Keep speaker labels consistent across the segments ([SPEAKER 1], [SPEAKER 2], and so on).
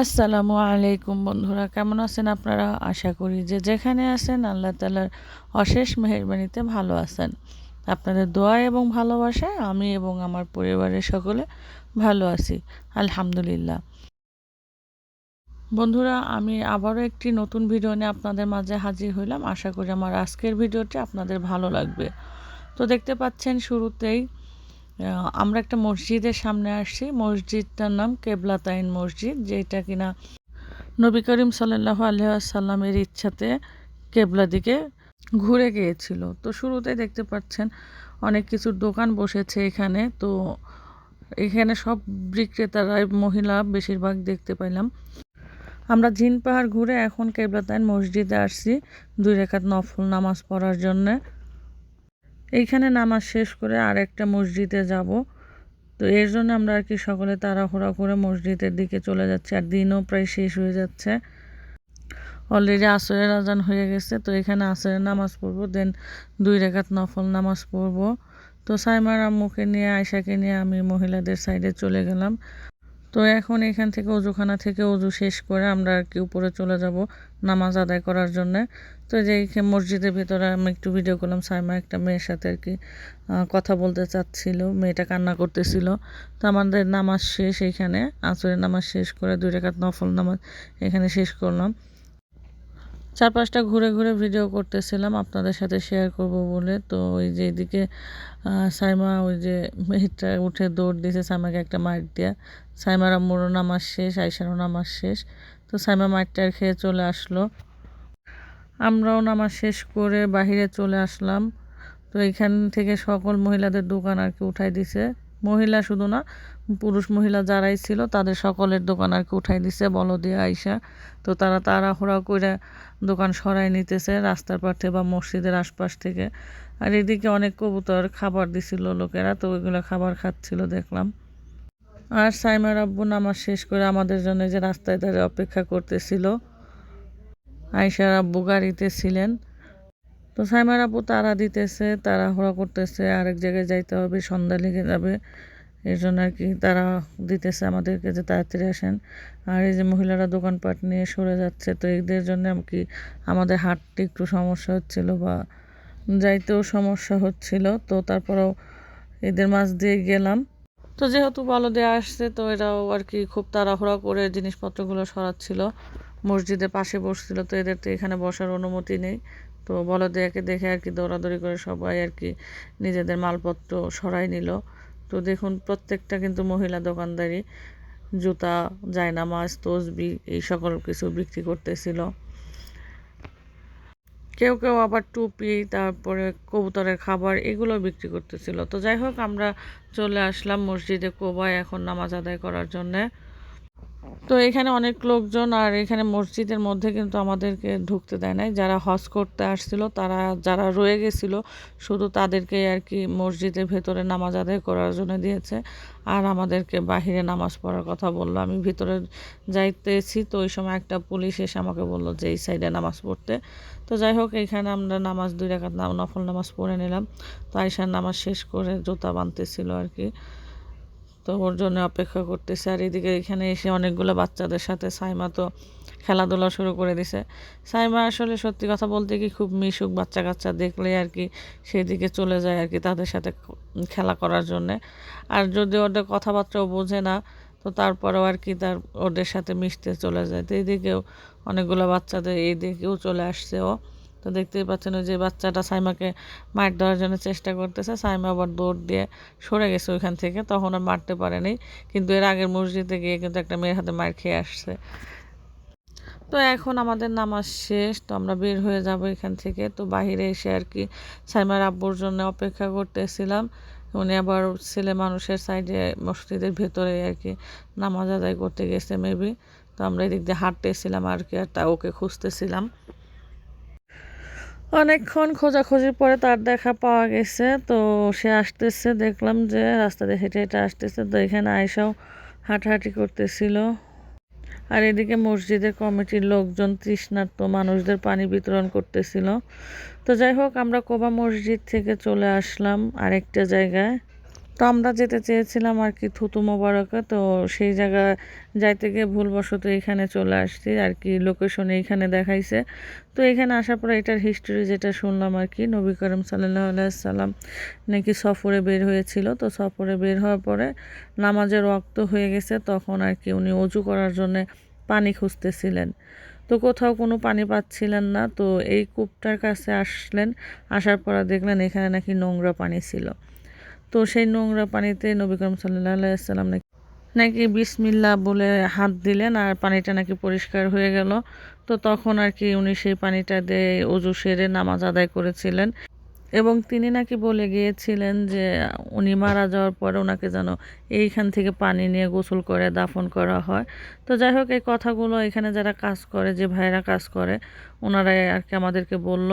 [SPEAKER 1] আসসালামু আলাইকুম বন্ধুরা, কেমন আছেন আপনারা? আশা করি যে যেখানে আছেন আল্লাহ তালার অশেষ মেহরবানিতে ভালো আছেন। আপনাদের দোয়া এবং ভালোবাসায় আমি এবং আমার পরিবারের সকলে ভালো আছি, আলহামদুলিল্লাহ। বন্ধুরা, আমি আবারও একটি নতুন ভিডিও নিয়ে আপনাদের মাঝে হাজির হইলাম। আশা করি আমার আজকের ভিডিওটি আপনাদের ভালো লাগবে। তো দেখতে পাচ্ছেন শুরুতেই আমরা একটা মসজিদের সামনে আসছি। মসজিদটার নাম কেবলাতাইন মসজিদ, যেটা কিনা নবী করিম সাল্লাহ আলহাসাল্লামের ইচ্ছাতে কেবলা দিকে ঘুরে গিয়েছিল। তো শুরুতে দেখতে পাচ্ছেন অনেক কিছু দোকান বসেছে এখানে। তো এখানে সব বিক্রেতারাই মহিলা বেশিরভাগ দেখতে পাইলাম আমরা জিন পাহাড় ঘুরে এখন কেবলাতাইন মসজিদে আসছি, দুই রেখাত নফল নামাজ পড়ার জন্যে। এইখানে নামাজ শেষ করে আর একটা মসজিদে যাব। তো এর জন্য আমরা আর কি সকলে তাড়াহুড়া করে মসজিদের দিকে চলে যাচ্ছি। আর দিনও প্রায় শেষ হয়ে যাচ্ছে। অলরেডি আসরের আজান হয়ে গেছে। তো এখানে আসরের নামাজ পড়ব দেন দুই রেখাত নফল নামাজ পড়ব। তো সাইমার আম্মুকে নিয়ে আয়সাকে নিয়ে আমি মহিলাদের সাইডে চলে গেলাম। তো এখন এখান থেকে অজুখানা থেকে অজু শেষ করে আমরা আর কি উপরে চলে যাব নামাজ আদায় করার জন্য। তো যে মসজিদের ভেতরে আমি একটু ভিডিও করলাম, সাইমা একটা মেয়ের সাথে আর কি কথা বলতে চাচ্ছিল, মেয়েটা কান্না করতেছিল। তো আমাদের নামাজ শেষ এইখানে আসরের নামাজ শেষ করে দুই রেখাত নফল নামাজ এখানে শেষ করলাম। চার পাঁচটা ঘুরে ঘুরে ভিডিও করতেছিলাম, আপনাদের সাথে শেয়ার করব বলে। তো ওই যে এদিকে সাইমা ওই যে মেহিটটা উঠে দৌড় দিয়েছে সাইমাকে একটা মাইট দেওয়া সাইমার আম্মুরও নামাজ শেষ আইসারও নামাজ শেষ। তো সাইমা মাইটটার খেয়ে চলে আসলো। আমরাও নামাজ শেষ করে বাহিরে চলে আসলাম। তো এখান থেকে সকল মহিলাদের দোকান আর কি উঠাই দিছে। মহিলা শুধু না, পুরুষ মহিলা যারাই ছিল তাদের সকলের দোকান আর কি উঠাই দিছে বলো দিয়ে আইসা তো তারা তাড়াহুড়া করে দোকান সরাই নিতেছে রাস্তার পাশে বা মসজিদের আশপাশ থেকে। আর এদিকে অনেক কবুতর খাবার দিছিল লোকেরা, তো ওইগুলো খাবার খাচ্ছিল, দেখলাম। আর সাইমার আব্বু নামাজ শেষ করে আমাদের জন্য যে রাস্তায় দাঁড়িয়ে অপেক্ষা করতেছিল। আইসার আব্বু গাড়িতে ছিলেন। তো সাইমার আব্বু তারা দিতেছে, তাড়াহুড়া করতেছে, আরেক জায়গায় যাইতে হবে, সন্ধ্যা লেগে যাবে। এই জন্য আর কি তারা দিতেছে আমাদেরকে যে তাড়াতাড়ি আসেন। আর এই যে মহিলারা দোকানপাট নিয়ে সরে যাচ্ছে, তো এদের জন্য কি আমাদের হাঁটতে একটু সমস্যা হচ্ছিল বা যাইতেও সমস্যা হচ্ছিল। তো তারপরেও এদের মাছ দিয়ে গেলাম। তো যেহেতু বলদে আসছে, তো এরাও আর কি খুব তাড়াহুড়া করে জিনিসপত্রগুলো সরাচ্ছিল। মসজিদের পাশে বসছিল, তো এদের তো এখানে বসার অনুমতি নেই। তো বলদেয়াকে দেখে আর কি দৌড়াদৌড়ি করে সবাই আর কি নিজেদের মালপত্র সরাই নিল। তো দেখুন, প্রত্যেকটা কিন্তু মহিলা দোকানদারি, জুতা জায়নামাজ তসবি এই সকল কিছু বিক্রি করতেছিল। কেউ কেউ আবার টুপি, তারপরে কবুতরের খাবার, এগুলো বিক্রি করতেছিল। তো যাই হোক, আমরা চলে আসলাম মসজিদে কোবায় এখন নামাজ আদায় করার জন্যে। তো এখানে অনেক লোকজন আর এখানে মসজিদের মধ্যে কিন্তু আমাদেরকে ঢুকতে দেয় নাই। যারা হজ করতে আসছিল, তারা, যারা রয়ে গেছিল, শুধু তাদেরকে আর কি মসজিদের ভেতরে নামাজ আদায় করার জন্য দিয়েছে। আর আমাদেরকে বাহিরে নামাজ পড়ার কথা বলল। আমি ভিতরে যাইতেছি, তো ওই সময় একটা পুলিশ এসে আমাকে বলল যে, এই সাইডে নামাজ পড়তে। তো যাই হোক, এখানে আমরা নামাজ দুই রাখাত নফল নামাজ পড়ে নিলাম। তো নামাজ শেষ করে জুতা বানতেছিল আর কি। তো ওর জন্য অপেক্ষা করতেছে। আর এদিকে এখানে এসে অনেকগুলো বাচ্চাদের সাথে সাইমা তো খেলাধুলা শুরু করে দিছে। সাইমা আসলে সত্যি কথা বলতে কি খুব মিশুক বাচ্চা কাচ্চা দেখলে আর কি সেদিকে চলে যায় আর কি তাদের সাথে খেলা করার জন্যে। আর যদি ওদের কথাবার্তাও বোঝে না, তো তারপরেও আর কি তার ওদের সাথে মিশতে চলে যায়। তো এদিকেও অনেকগুলো বাচ্চাদের এই দিকেও চলে আসছে ও। তো দেখতেই পাচ্ছেন ওই যে বাচ্চাটা সাইমাকে মার দেওয়ার জন্য চেষ্টা করতেছে। সাইমা আবার দৌড় দিয়ে সরে গেছে ওইখান থেকে, তখন আর মারতে পারেনি কিন্তু এর আগের মসজিদে গিয়ে কিন্তু একটা মেয়ের হাতে মার খেয়ে আসছে। তো এখন আমাদের নামাজ শেষ, তো আমরা বের হয়ে যাব এখান থেকে। তো বাহিরে এসে আর কি সাইমার আব্বুর জন্য অপেক্ষা করতেছিলাম। উনি আবার ছেলে মানুষের সাইডে মসজিদের ভেতরে আর কি নামাজ আদায় করতে গেছে মেবি তো আমরা এদিক দিয়ে হাঁটতেছিলাম আর কি, আর তা ওকে খুঁজতেছিলাম। অনেকক্ষণ খোঁজাখুঁজির পরে তার দেখা পাওয়া গেছে। তো সে আসতেছে, দেখলাম যে রাস্তা দিয়ে হেঁটে হেঁটে আসতেছে। তো এখানে আয়সাও হাঁটাহাঁটি করতেছিল। আর এদিকে মসজিদের কমিটির লোকজন তৃষ্ণার্ত মানুষদের পানি বিতরণ করতেছিল। তো যাই হোক, আমরা কোবা মসজিদ থেকে চলে আসলাম আরেকটা জায়গায়। তো আমরা যেতে চেয়েছিলাম আর কি থুতু মোবারকে। তো সেই জায়গা যাইতে গিয়ে ভুলবশত এখানে চলে আসছি আর কি লোকেশন এইখানে দেখাইছে। তো এখানে আসার পরে এটার হিস্টোরি যেটা শুনলাম আর কি, নবী করিম সাল্লাহ সাল্লাম নাকি সফরে বের হয়েছিল। তো সফরে বের হওয়ার পরে নামাজের রক্ত হয়ে গেছে, তখন আর কি উনি অজু করার জন্য পানি খুঁজতেছিলেন। তো কোথাও কোনো পানি পাচ্ছিলেন না, তো এই কূপটার কাছে আসলেন। আসার পর দেখলেন এখানে নাকি নোংরা পানি ছিল। তো সেই নোংরা পানিতে নবী করিম সাল্লাম নাকি নাকি বিসমিল্লা বলে হাত দিলেন আর পানিটা নাকি পরিষ্কার হয়ে গেল। তো তখন আর কি উনি সেই পানিটা দিয়ে অজু সেরে নামাজ আদায় করেছিলেন। এবং তিনি নাকি বলে গিয়েছিলেন যে উনি মারা যাওয়ার পরে ওনাকে যেন এইখান থেকে পানি নিয়ে গোসল করে দাফন করা হয়। তো যাই হোক, এই কথাগুলো এখানে যারা কাজ করে, যে ভাইরা কাজ করে, ওনারাই আর কি আমাদেরকে বলল।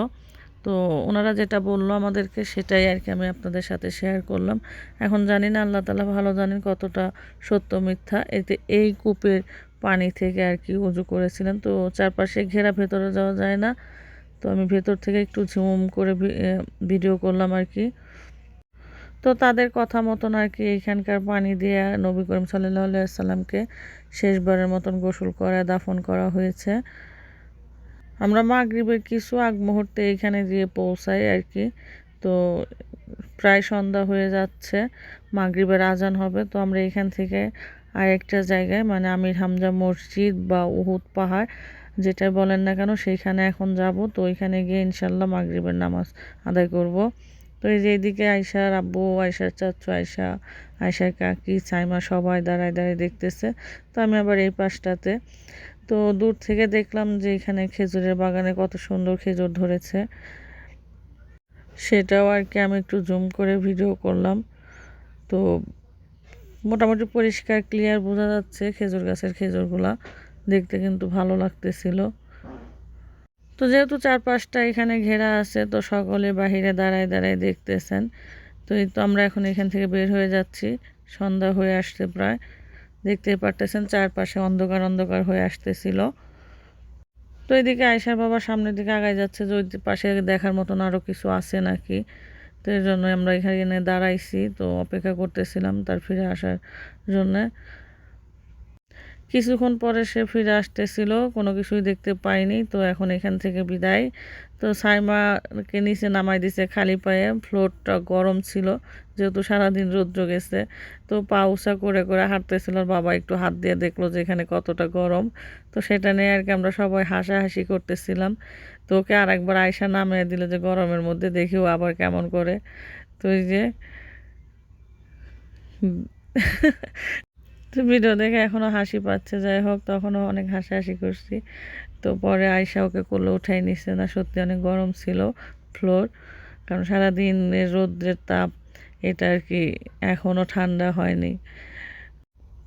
[SPEAKER 1] তো ওনারা যেটা বলল আমাদেরকে সেটাই আর কি আমি আপনাদের সাথে শেয়ার করলাম। এখন জানি না আল্লাহ তালা ভালো জানেন কতটা সত্য মিথ্যা। এতে এই কূপের পানি থেকে আর কি উজু করেছিলেন। তো চারপাশে ঘেরা ভেতরে যাওয়া যায় না। তো আমি ভেতর থেকে একটু ঝুম করে ভিডিও করলাম আর কি। তো তাদের কথা মতন আর কি এখানকার পানি দিয়ে নবী করিম সাল্লাহ সাল্লামকে শেষবারের মতন গোসল করা, দাফন করা হয়েছে। আমরা মাগরিবের কিছু আগ মুহূর্তে এখানে গিয়ে পৌঁছাই আর কি। তো প্রায় সন্ধ্যা হয়ে যাচ্ছে, মাগরিবের আজান হবে। তো আমরা এখান থেকে আরেকটা জায়গায় মানে আমির হামজা মসজিদ বা উহুদ পাহাড় যেটা বলেন না কেন, সেইখানে এখন যাব। তো ওইখানে গিয়ে ইনশাল্লাহ মাগরিবের নামাজ আদায় করব। তো এই যে এইদিকে আয়সার আব্বু আয়সার চাচ্ছু আয়সা আয়সার কাকি, সাইমা সবাই দাঁড়ায় দাঁড়ায় দেখতেছে। তো আমি আবার এই পাশটাতে তো দূর থেকে দেখলাম যে এখানে খেজুরের বাগানে কত সুন্দর খেজুর ধরেছে। সেটাও আর কি আমি একটু জুম করে ভিডিও করলাম। তো মোটামুটি পরিষ্কার ক্লিয়ার বোঝা যাচ্ছে খেজুর গাছের খেজুরগুলা। দেখতে কিন্তু ভালো লাগতেছিল। তো যেহেতু চারপাশটা এখানে ঘেরা আছে, তো সকলে বাহিরে দাঁড়ায় দাঁড়ায় দেখতেছেন। তো এই তো আমরা এখন এখান থেকে বের হয়ে যাচ্ছি। সন্ধ্যা হয়ে আসছে প্রায়। দেখতেই পারতেছেন, চারপাশে অন্ধকার অন্ধকার হয়ে আসতেছিল। তো এদিকে আয়সার বাবা সামনের দিকে আগায় যাচ্ছে, যে ওই পাশে দেখার মতন আরও কিছু আছে নাকি। তো এই জন্য আমরা এখানে দাঁড়াইছি, তো অপেক্ষা করতেছিলাম তার ফিরে আসার জন্যে। কিছুক্ষণ পরে সে ফিরে আসতেছিল, কোনো কিছুই দেখতে পাইনি তো এখন এখান থেকে বিদায়। তো সাইমাকে নিচে নামাই দিছে খালি পায়ে। ফ্লোরটা গরম ছিল, যেহেতু সারাদিন রৌদ্র গেছে। তো পা উষা করে করে হাঁটতেছিল বাবা একটু হাত দিয়ে দেখল যে এখানে কতটা গরম। তো সেটা নিয়ে আর কি আমরা সবাই হাসাহাসি করতেছিলাম। তো ওকে আর একবার আয়সা নামিয়ে দিল যে গরমের মধ্যে দেখিও আবার কেমন করে। তো এই যে তো ভিডিও দেখে এখনও হাসি পাচ্ছে, যাই হোক, তখনও অনেক হাসাহাসি করছি। তো পরে আয়সা ওকে কোলে উঠাই নিচ্ছে না সত্যি অনেক গরম ছিল ফ্লোর কারণ সারাদিন রৌদ্রের তাপ, এটা আর কি এখনও ঠান্ডা হয়নি।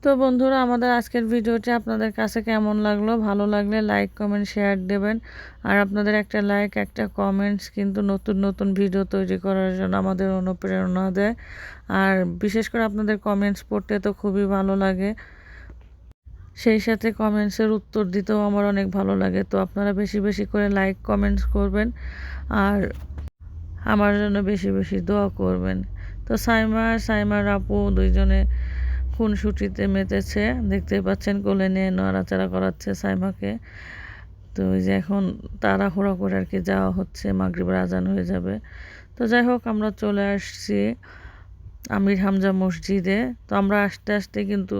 [SPEAKER 1] তো বন্ধুরা, আমাদের আজকের ভিডিওটি আপনাদের কাছে কেমন লাগল? ভালো লাগলে লাইক, কমেন্ট, শেয়ার দেবেন। আর আপনাদের একটা লাইক, একটা কমেন্টস কিন্তু নতুন নতুন ভিডিও তৈরি করার জন্য আমাদের অনুপ্রেরণা দেয়। আর বিশেষ করে আপনাদের কমেন্টস পড়তে তো খুবই ভালো লাগে। সেই সাথে কমেন্টসের উত্তর দিতেও আমার অনেক ভালো লাগে। তো আপনারা বেশি বেশি করে লাইক, কমেন্টস করবেন। আর আমার জন্য বেশি বেশি দোয়া করবেন। তো সাইমা, সাইমার আপু দুইজনে খুনসুটিতে মেতেছে দেখতে পাচ্ছেন কোলে নিয়ে নড়াচড়া করাচ্ছে সাইমাকে। তো ওই যে এখন তাড়াহুড়া করে আর কি যাওয়া হচ্ছে, মাগরিবের আজান হয়ে যাবে। তো যাই হোক, আমরা চলে আসছি আমির হামজা মসজিদে। তো আমরা আসতে আসতে কিন্তু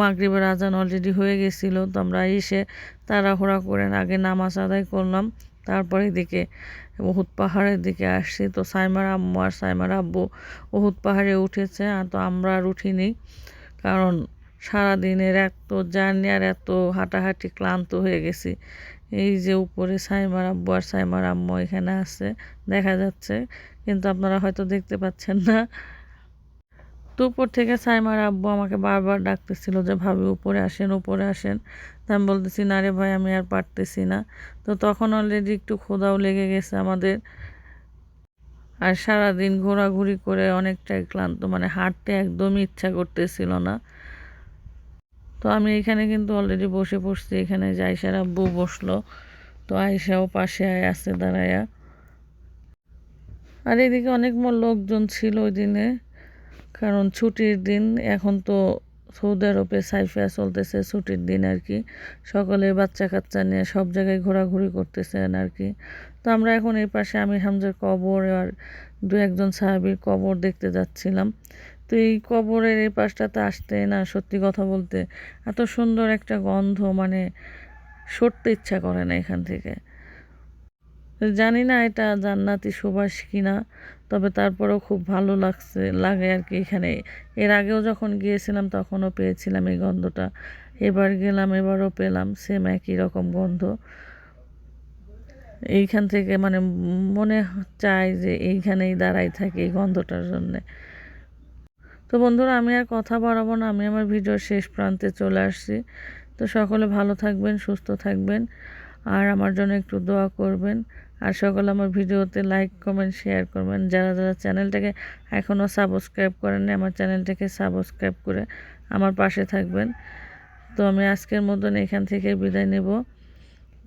[SPEAKER 1] মাগরিবের আজান অলরেডি হয়ে গেছিল। তো আমরা এসে তাড়াহুড়া করে আগে নামাজ আদায় করলাম, তারপরে এদিকে উহুদ পাহাড়ের দিকে আসছি। তো সাইমার আম্মু আর সাইমার আব্বু উহুদ পাহাড়ে উঠেছে, আর তো আমরা আর উঠিনি। কারণ সারাদিনের এত জার্নি আর এত হাঁটাহাঁটি ক্লান্ত হয়ে গেছি। এই যে উপরে সাইমার আব্বু আর সাইমার আম্মু এখানে আছে, দেখা যাচ্ছে। কিন্তু আপনারা হয়তো দেখতে পাচ্ছেন না। তো উপর থেকে সাইমার আব্বু আমাকে বারবার ডাকতেছিল যে, ভাবি, উপরে আসেন উপরে আসেন। তা আমি বলতেছি, না রে ভাই, আমি আর পারতেছি না। তো তখন অলরেডি একটু খোদাও লেগে গেছে আমাদের। আর সারাদিন ঘোরাঘুরি করে অনেকটাই ক্লান্ত মানে হাঁটতে একদমই ইচ্ছা করতেছিল না। তো আমি এখানে কিন্তু অলরেডি বসে পড়ছি, এখানে আয়সার আব্বু বসল। তো আয়সাও পাশে আয় আছে দাঁড়ায়া। আর এদিকে অনেক লোকজন ছিল ওই দিনে, কারণ ছুটির দিন এখন তো সৌদি আরবে সাইফিয়া চলতেছে ছুটির দিন আর কি। সকলে বাচ্চা কাচ্চা নিয়ে সব জায়গায় ঘোরাঘুরি করতেছেন আর কি। তো আমরা এখন এই পাশে আমি হামজার কবর আর দু একজন সাহাবির কবর দেখতে যাচ্ছিলাম। তো এই কবরের এই পাশটাতে আসতে না, সত্যি কথা বলতে এত সুন্দর একটা গন্ধ মানে সরতে ইচ্ছা করে না এখান থেকে। জানি না এটা জান্নাতি সুবাস কিনা, তবে তারপরেও খুব ভালো লাগছে, লাগে আর কি এখানে। এর আগেও যখন গিয়েছিলাম তখনও পেয়েছিলাম এই গন্ধটা। এবার গেলাম, এবারও পেলাম সেম একই রকম গন্ধ। এইখান থেকে মানে মনে চায় যে এইখানেই দাঁড়াই থাকি এই গন্ধটার জন্যে। তো বন্ধুরা, আমি আর কথা বাড়াবো না, আমি আমার ভিডিওর শেষ প্রান্তে চলে আসছি। তো সকলে ভালো থাকবেন, সুস্থ থাকবেন, আর আমার জন্য একটু দোয়া করবেন। আর সকলে আমার ভিডিওতে লাইক কমেন্ট শেয়ার করবেন। যারা যারা চ্যানেলটাকে এখনও সাবস্ক্রাইব করেননি আমার চ্যানেলটাকে সাবস্ক্রাইব করে আমার পাশে থাকবেন। তো আমি আজকের মতন এখান থেকে বিদায় নেব।